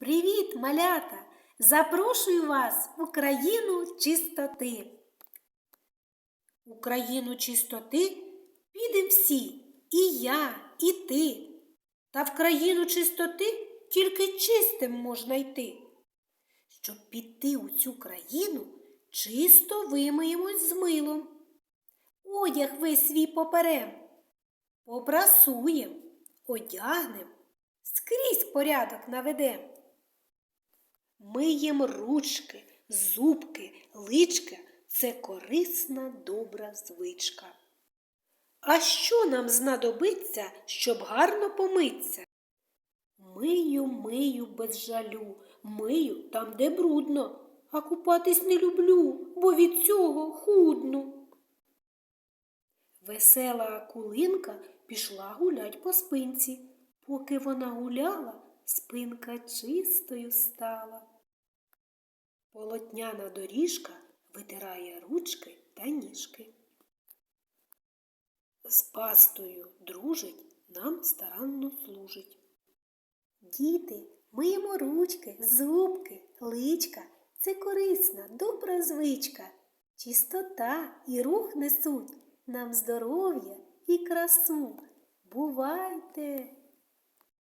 Привіт, малята! Запрошую вас в Україну чистоти. У країну чистоти підем всі, і я, і ти. Та в країну чистоти тільки чистим можна йти. Щоб піти у цю країну, чисто вимиємось з милом. Одяг весь свій поперем, попрасуєм, одягнем, скрізь порядок наведем. Миєм ручки, зубки, личка це корисна добра звичка. А що нам знадобиться, щоб гарно помитися? Мию, мию без жалю, мию там, де брудно, а купатись не люблю, бо від цього худну. Весела акулинка пішла гулять по спинці. Поки вона гуляла, спинка чистою стала. Полотняна доріжка витирає ручки та ніжки. З пастою дружить, нам старанно служить. Діти, миємо ручки, зубки, личка. Це корисна, добра звичка. Чистота і рух несуть нам здоров'я і красу. Бувайте!